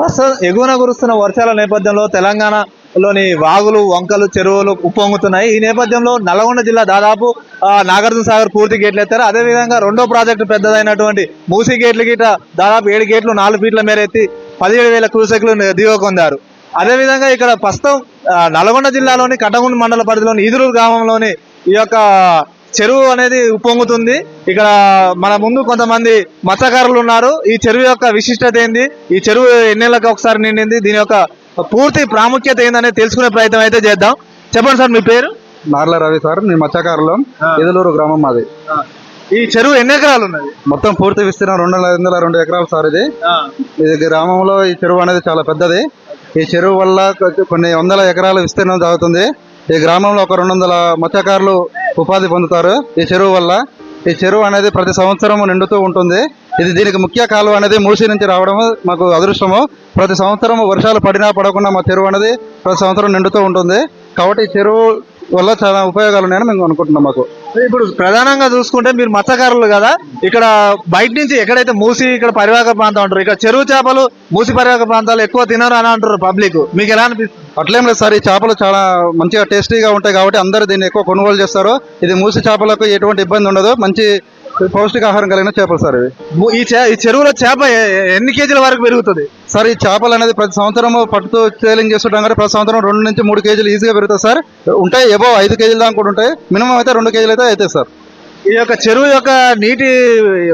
ప్రస్తుతం ఎగువన కురుస్తున్న వర్షాల నేపథ్యంలో తెలంగాణలోని వాగులు వంకలు చెరువులు ఉప్పొంగుతున్నాయి. ఈ నేపథ్యంలో నల్గొండ జిల్లా దాదాపు నాగార్జున సాగర్ పూర్తి గేట్లు ఎత్తారు. అదేవిధంగా రెండో ప్రాజెక్టు పెద్దదైనటువంటి మూసీ గేట్లు గీట దాదాపు ఏడు గేట్లు నాలుగు ఫీట్ల మేర ఎత్తి పదిహేడు వేల క్రూసెక్లు దిగువ పొందారు. అదేవిధంగా ఇక్కడ ప్రస్తుతం నల్గొండ జిల్లాలోని కట్టగుండ మండల పరిధిలోని ఈదురు గ్రామంలోని ఈ యొక్క చెరువు అనేది ఉప్పొంగుతుంది. ఇక్కడ మన ముందు కొంతమంది మత్స్యకారులు ఉన్నారు. ఈ చెరువు యొక్క విశిష్టత ఏంది? ఈ చెరువు ఎన్నేళ్ళకి ఒకసారి నిండింది? దీని యొక్క పూర్తి ప్రాముఖ్యత ఏందనేది తెలుసుకునే ప్రయత్నం అయితే చేద్దాం. చెప్పండి సార్ మీ పేరు? నార్ల రవి సార్ నేను మత్స్యకారులం. ఎదులూరు గ్రామం మాది. ఈ చెరువు ఎన్ని ఎకరాలు ఉన్నది? మొత్తం పూర్తి విస్తీర్ణం రెండు వందల రెండు ఎకరాలు సార్ ఇది. ఇది గ్రామంలో ఈ చెరువు అనేది చాలా పెద్దది. ఈ చెరువు వల్ల కొన్ని వందల ఎకరాల విస్తీర్ణం సాగుతుంది ఈ గ్రామంలో ఒక రెండు వందల మత్స్యకారులు ఉపాధి పొందుతారు. ఈ చెరువు వల్ల ఈ చెరువు అనేది ప్రతి సంవత్సరం నిండుతూ ఉంటుంది. ఇది దీనికి ముఖ్య కాలువ అనేది మూసి నుంచి రావడం మాకు అదృష్టము. ప్రతి సంవత్సరం వర్షాలు పడినా పడకుండా మా చెరువు అనేది ప్రతి సంవత్సరం నిండుతూ ఉంటుంది. కాబట్టి ఈ చెరువు వల్ల చాలా ఉపయోగాలు ఉన్నాయని మేము అనుకుంటున్నాం మాకు. ఇప్పుడు ప్రధానంగా చూసుకుంటే మీరు మత్స్యకారులు కదా ఇక్కడ బయట నుంచి ఎక్కడైతే మూసి ఇక్కడ పరివాహక ప్రాంతం అంటారు ఇక్కడ చెరువు చేపలు మూసి పరివాహక ప్రాంతాలు ఎక్కువ తినరు అని అంటారు పబ్లిక్. మీకు ఎలా అనిపిస్తుంది? అట్లేం లేదు సార్ ఈ చేపలు చాలా మంచిగా టేస్టీగా ఉంటాయి కాబట్టి అందరూ దీన్ని ఎక్కువ కొనుగోలు చేస్తారు. ఇది మూసి చేపలకు ఎటువంటి ఇబ్బంది ఉండదు. మంచి పౌష్టికాహారం కలిగిన చేపలు సార్ ఇవి. ఈ చే- ఈ చెరువులో చేప ఎ- ఎన్ని కేజీల వరకు పెరుగుతుంది? సార్ ఈ చేపలు అనేది ప్రతి సంవత్సరం పట్టుతూ సేలింగ్ చేస్తుంటాం కాబట్టి ప్రతి సంవత్సరం రెండు నుంచి మూడు కేజీలు ఈజీగా పెరుగుతాయి సార్. ఉంటాయి ఏవో ఐదు కేజీల దాకా కూడా ఉంటాయి. మినిమం అయితే రెండు కేజీలు అయితే అవుతాయి సార్. ఈ యొక్క చెరువు యొక్క నీటి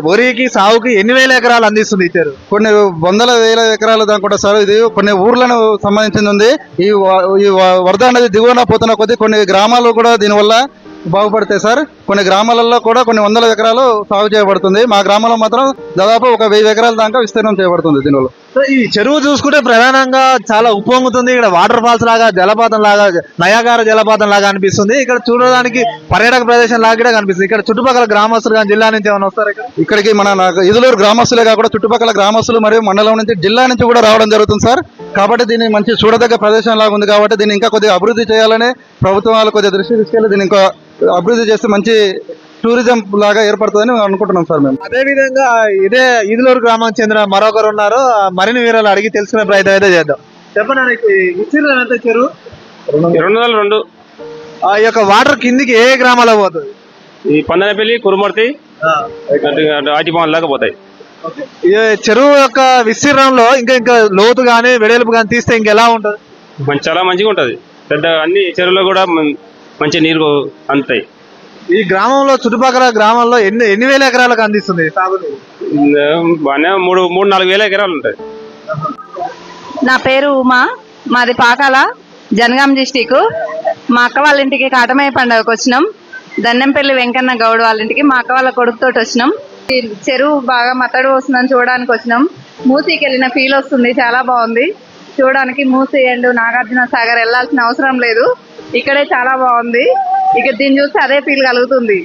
వరికి సాగుకి ఎన్ని వేల ఎకరాలు అందిస్తుంది ఈ చెరువు? కొన్ని వందల వేల ఎకరాల దాకా కూడా సార్ ఇది. కొన్ని ఊర్లను సంబంధించింది ఉంది. ఈ వ- ఈ వ- వరద అనేది దిగువన పోతున్న కొద్దీ కొన్ని గ్రామాలు కూడా దీనివల్ల బాగుపడతాయి సార్. కొన్ని గ్రామాలలో కూడా కొన్ని వందల ఎకరాలు సాగు చేయబడుతుంది. మా గ్రామంలో మాత్రం దాదాపు ఒక వెయ్యి ఎకరాల దాకా విస్తీర్ణం చేయబడుతుంది దీనివల్ల. ఈ చెరువు చూసుకుంటే ప్రధానంగా చాలా ఉప్పొంగుతుంది. ఇక్కడ వాటర్ ఫాల్స్ లాగా జలపాతం లాగా నయాగార జలపాతం లాగా అనిపిస్తుంది. ఇక్కడ చూడడానికి పర్యాటక ప్రదేశం లాగా కూడా కనిపిస్తుంది. ఇక్కడ చుట్టుపక్కల గ్రామస్తులు కానీ జిల్లా నుంచి ఏమైనా వస్తారు ఇక్కడ? ఇక్కడికి మన ఇదులూరు గ్రామస్తులే కాకుండా చుట్టుపక్కల గ్రామస్తులు మరియు మండలం నుంచి జిల్లా నుంచి కూడా రావడం జరుగుతుంది సార్. కాబట్టి దీన్ని మంచి చూడదగ్గ ప్రదేశం లాగా ఉంది కాబట్టి దీన్ని ఇంకా కొద్దిగా అభివృద్ధి చేయాలని ప్రభుత్వం వాళ్ళు కొద్దిగా దృష్టి తీసుకెళ్ళి దీన్ని ఇంకా అభివృద్ధి చేస్తే మంచి టూరిజం లాగా ఏర్పడుతుందని మేము అనుకుంటున్నాం సార్ మేము. అదే విధంగా ఇదే ఈదులూరు గ్రామానికి చెందిన మరొకరు ఉన్నారు. మరిన్ని వివరాలు అడిగి తెలుసుకునే ప్రయత్నం అయితే చేద్దాం. చెప్పండి రెండు వందల రెండు. ఆ యొక్క వాటర్ కిందికి ఏ గ్రామాలకు పోతుంది? ఈ పందనపల్లి కురుమర్తి ఆటిపాన్ లాగా పోతాయి. చెరువు యొక్క విస్తీర్ణంలో ఇంకా ఇంకా లోతు కానీ వెడల్పు కానీ తీస్తే ఇంకెలా ఉంటుంది? మంచి చాలా మంచిగా ఉంటుంది. పెద్ద అన్ని చెరువులో కూడా మంచి నీరు అందుతాయి. ఈ గ్రామంలో చుట్టుపక్కల గ్రామంలో ఎన్ని ఎన్ని వేల ఎకరాలకు అందిస్తుంది బాగానే మూడు మూడు నాలుగు వేల ఎకరాలు ఉంటాయి. నా పేరు ఉమా. మాది పాకాల జనగాం డిస్టిక్ మా అక్క వాళ్ళ ఇంటికి కాటమయ్య పండుగకు వచ్చినాం. దండెంపల్లి వెంకన్న గౌడ్ వాళ్ళ ఇంటికి మా అక్క వాళ్ళ కొడుకుతోటి వచ్చినాం. చెరువు బాగా మతడు వస్తుందని చూడడానికి వచ్చినాం. మూసీకి వెళ్ళిన ఫీల్ వస్తుంది చాలా బాగుంది. చూడడానికి మూసీ అండ్ నాగార్జున సాగర్ వెళ్ళాల్సిన అవసరం లేదు. ఇక్కడే చాలా బాగుంది. ఇక దీన్ని చూస్తే అదే ఫీల్ కలుగుతుంది.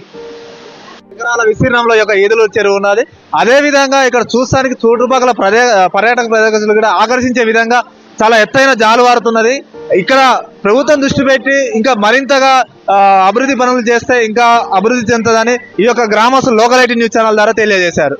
ఎకరాల విస్తీర్ణంలో యొక్క ఈదులు చెరువు ఉన్నది. అదే విధంగా ఇక్కడ చూస్తానికి చుట్టుపక్కల ప్రదే పర్యాటక ప్రదేశాలు కూడా ఆకర్షించే విధంగా చాలా ఎత్తైన జాలువారుతున్నది ఇక్కడ ప్రభుత్వం దృష్టి పెట్టి ఇంకా మరింతగా ఆ, అభివృద్ధి పనులు చేస్తే ఇంకా అభివృద్ధి చెందుతుందని ఈ యొక్క గ్రామస్తులు లోకల్ ఐటీ న్యూస్ ఛానల్ ద్వారా తెలియజేశారు.